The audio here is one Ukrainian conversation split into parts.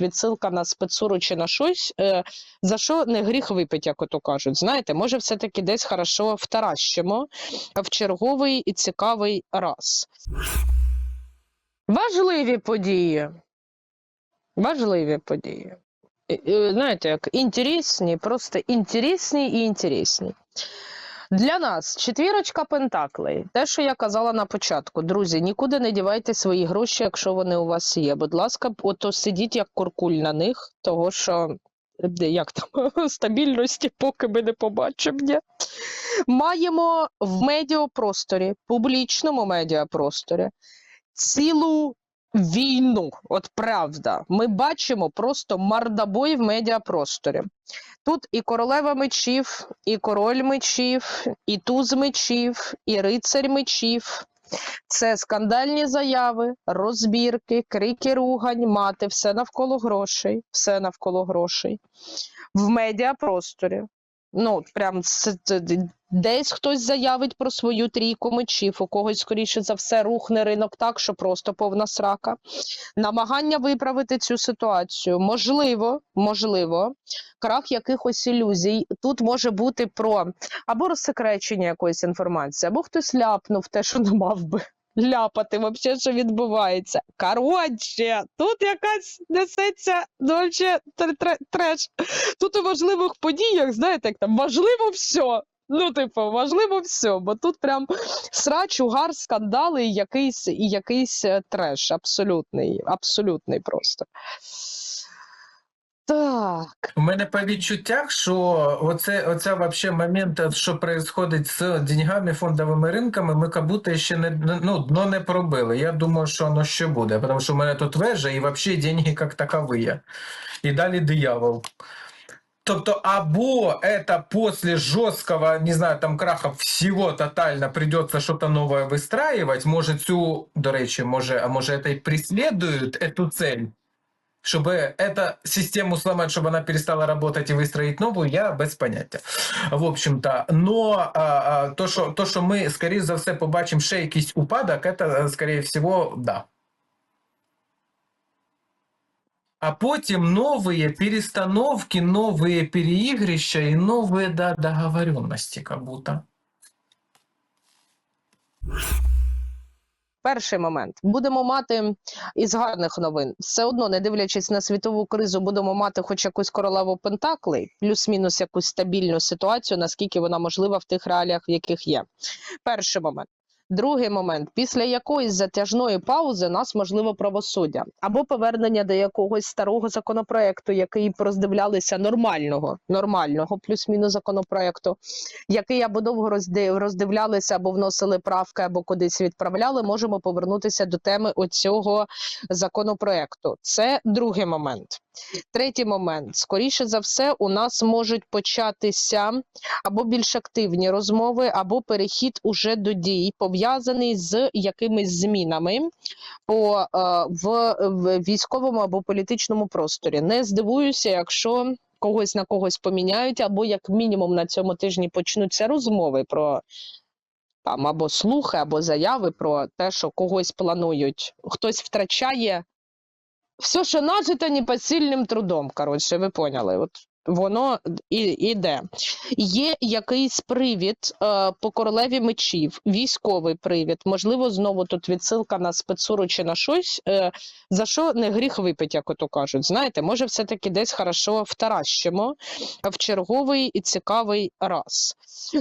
відсилка на спецуру чи на щось, е, за що не гріх випить, як ото кажуть. Знаєте, може, все-таки десь хорошо втаращимо в черговий і цікавий раз. Важливі події. Важливі події. Знаєте, як інтересні, просто інтересні і інтересні. Для нас четвірочка пентаклей. Те, що я казала на початку, друзі, нікуди не дівайте свої гроші, якщо вони у вас є. Будь ласка, ото сидіть як куркуль на них, того що як там стабільності, поки ми не побачимо. Ні? Маємо в медіапросторі, публічному медіапросторі, цілу війну. От правда, ми бачимо просто мордобой в медіапросторі. Тут і королева мечів, і король мечів, і туз мечів, і рицарь мечів. Це скандальні заяви, розбірки, крики ругань, мати, все навколо грошей, все навколо грошей. В медіапросторі. Ну, прям це, це, десь хтось заявить про свою трійку мечів, у когось, скоріше за все, рухне ринок так, що просто повна срака. Намагання виправити цю ситуацію. Можливо, можливо, крах якихось ілюзій. Тут може бути про або розсекречення якоїсь інформації, або хтось ляпнув те, що не мав би. Ляпати, взагалі, що відбувається. Коротше, тут якась несеться дольче треш. Тут у важливих подіях, знаєте, як там важливо все. Ну, типу, важливо все, бо тут прям срач, угар, скандали і якийсь, і якийсь е, треш. Абсолютний, абсолютний просто. Так. У мене по відчуттях, що оце, оця вообще момент, що происходить з деньгами, фондовими ринками, ми как будто ще не ну, дно не пробили. Я думаю, що воно ще буде, тому що у мене тут вежа і вообще деньги як такові. І далі диявол. Тобто, або это после жесткого, не знаю, там краха всего тотально придется что-то новое выстраивать. Може цю, до речі, може, а може это и преследует эту цель, чтобы эту систему сломать, чтобы она перестала работать и выстроить новую, я без понятия. В общем-то, но а, а, то, що, то, що ми, скоріше за все, побачимо ще упадок, это, скорее всего, да. А потім новые перестановки, новые переигрища и новые да, договоренности, как будто. Перший момент будемо мати із гарних новин. Все одно, не дивлячись на світову кризу, будемо мати хоч якусь королеву Пентаклей, плюс-мінус якусь стабільну ситуацію, наскільки вона можлива в тих реаліях, в яких є. Перший момент. Другий момент, після якоїсь затяжної паузи нас можливо правосуддя або повернення до якогось старого законопроекту, який роздивлялися нормального, нормального плюс-мінус законопроекту, який або довго роздивлялися, або вносили правки, або кудись відправляли. Можемо повернутися до теми оцього законопроекту. Це другий момент. Третій момент. Скоріше за все, у нас можуть початися або більш активні розмови, або перехід уже до дій, пов'язаний з якимись змінами по, е, в, в військовому або політичному просторі. Не здивуюся, якщо когось на когось поміняють, або як мінімум на цьому тижні почнуться розмови про. Там або слухи, або заяви про те, що когось планують. Хтось втрачає все, що нажито непосильним трудом. Коротше, ви поняли. От воно і іде. Є якийсь привід е, по королеві мечів, військовий привід. Можливо, знову тут відсилка на спецуру чи на щось. Е, за що не гріх випить, як ото кажуть. Знаєте, може, все-таки десь хорошо втаращимо в черговий і цікавий раз.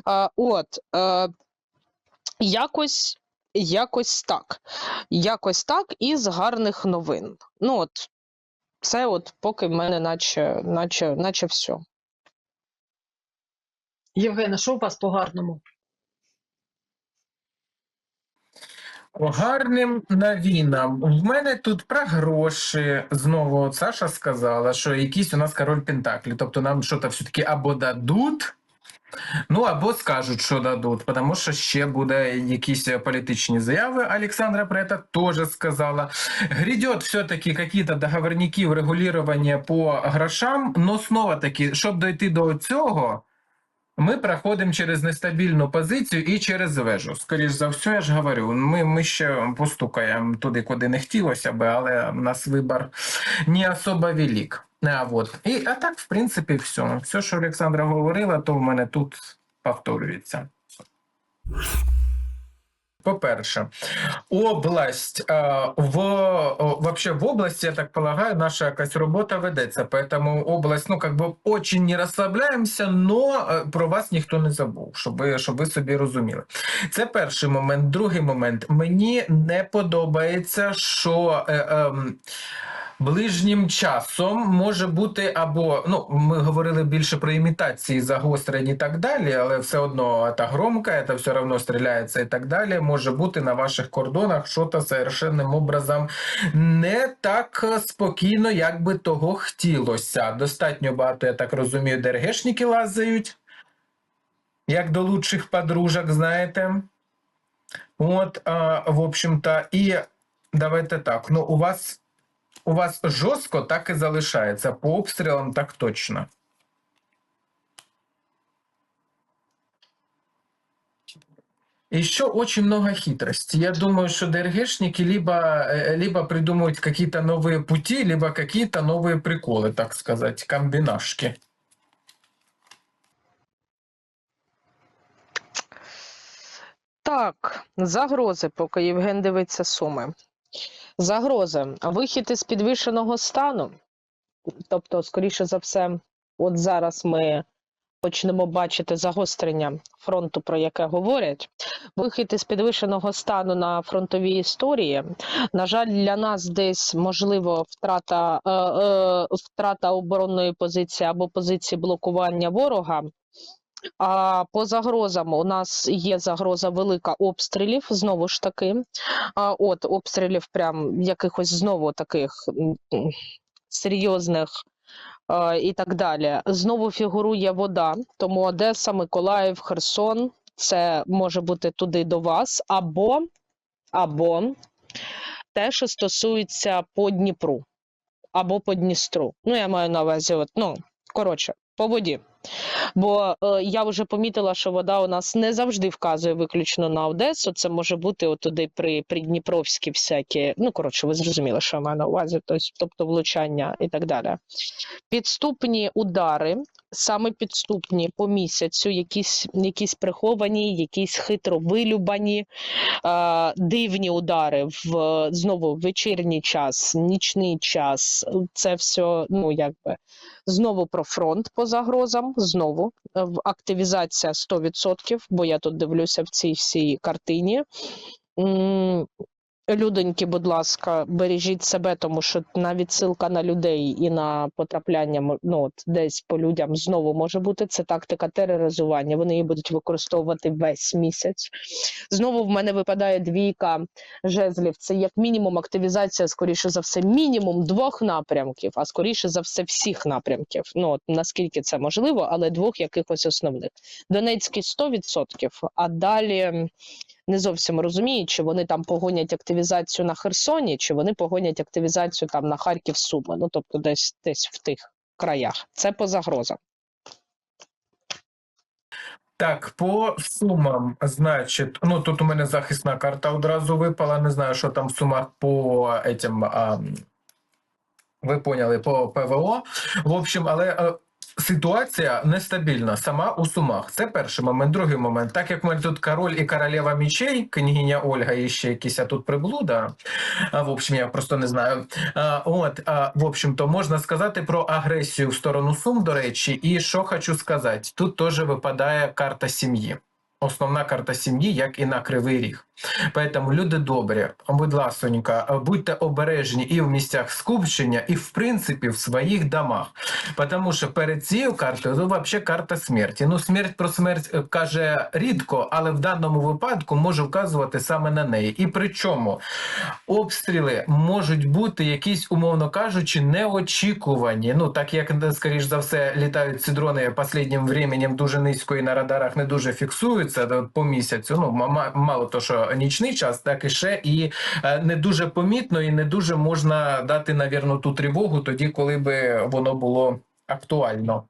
Е, от. Е, якось Якось так. Якось так із гарних новин. Ну от, це от поки в мене наче, наче, наче все. Євгена, що у вас по гарному? По гарним новинам. В мене тут про гроші. Знову от Саша сказала, що якийсь у нас король Пентаклі. Тобто нам щось все-таки або дадуть, ну або скажуть, що дадуть, тому що ще буде якісь політичні заяви. Олександра це теж сказала. Грядет все-таки какие-то договорники врегулювання по грошам, но снова таки, щоб дойти до цього. Ми проходимо через нестабільну позицію і через вежу. Скоріш за все, я ж говорю, ми, ми ще постукаємо туди, куди не хотілося би, але в нас вибір не особо велик. А, вот. І, а так, в принципі, все. Все, що Олександра говорила, то в мене тут повторюється. По-перше, область е, в вообще в области, я так полагаю, наша якась робота ведеться. Поэтому область, ну как бы очень не розслабляємося, но е, про вас ніхто не забув, щоб ви, щоб ви собі розуміли. Це перший момент. Другий момент. Мені не подобається, що. Е, ем, Ближнім часом може бути або ну ми говорили більше про імітації загострень і так далі, але все одно та громка, це все одно стріляється і так далі. Може бути на ваших кордонах що-то совершенним образом не так спокійно, як би того хотілося. Достатньо багато, я так розумію, ДРГшники лазають, як до лучших подружок, знаєте. От, а, в общем-то, і давайте так. Ну, у вас у вас жорстко так і залишається. По обстрілам так точно. Еще очень много хитрости. Я думаю, что ДРГшники либо, э, либо придумывают какие-то новые пути, либо какие-то новые приколы, так сказать, комбинашки. Так, загрози, поки Євген дивиться суми. Загрози. Вихід із підвішеного стану. Тобто, скоріше за все, от зараз ми почнемо бачити загострення фронту, про яке говорять. Вихід із підвищеного стану на фронтовій історії. На жаль, для нас десь можливо втрата, е, е, втрата оборонної позиції або позиції блокування ворога. А по загрозам у нас є загроза велика обстрілів, знову ж таки. А от обстрілів, прям якихось знову таких серйозних і так далі. Знову фігурує вода, тому Одеса, Миколаїв, Херсон це може бути туди до вас, або, або те, що стосується по Дніпру, або по Дністру. Ну, я маю на увазі, от, ну, коротше, по воді. Бо е, я вже помітила, що вода у нас не завжди вказує виключно на Одесу. Це може бути отуди при Придніпровські всякі. Ну коротше, ви зрозуміли, що я маю на увазі, тобто влучання і так далі. Підступні удари, саме підступні по місяцю, якісь, якісь приховані, якісь хитро вилюбані, е, дивні удари в знову вечірній час, нічний час. Це все, ну якби знову про фронт по загрозам. Знову е, активізація 100%, бо я тут дивлюся в цій всій картині. Людоньки, будь ласка, бережіть себе, тому що навіть ссылка на людей і на потрапляння ну, от десь по людям знову може бути. Це тактика тероризування. Вони її будуть використовувати весь місяць. Знову в мене випадає двійка жезлів. Це як мінімум активізація, скоріше за все, мінімум двох напрямків, а скоріше за все, всіх напрямків. Ну от наскільки це можливо, але двох якихось основних. Донецький 100%, а далі не зовсім розумію, чи вони там погонять активізацію на Херсоні, чи вони погонять активізацію там на Харків Суми. Ну тобто десь десь в тих краях. Це по загрозам. Так, по сумам, значить, ну тут у мене захисна карта одразу випала. Не знаю, що там в сумах по этим, ви поняли, по ПВО. В общем, але е, ситуація нестабільна сама у сумах. Це перший момент. Другий момент. Так як мене тут король і королева мічей, княгиня Ольга і ще якісь тут приблуда. А, в общем, я просто не знаю. А, от, а, в общем, то можна сказати про агресію в сторону Сум, до речі, і що хочу сказати, тут теж випадає карта сім'ї. Основна карта сім'ї, як і на кривий ріг. Поэтому, люди добрі, будь ласонька, будьте обережні і в місцях скупчення, і в принципі в своїх домах. Тому що перед цією картою це взагалі карта смерті. Ну, смерть про смерть е, каже рідко, але в даному випадку може вказувати саме на неї. І причому обстріли можуть бути якісь, умовно кажучи, неочікувані. Ну, так як, скоріш за все, літають ці дрони останнім временем дуже низько і на радарах не дуже фіксуються по місяцю. Ну, мало то, що нічний час, так і ще і е, не дуже помітно, і не дуже можна дати, навірно, ту тривогу тоді, коли би воно було актуально.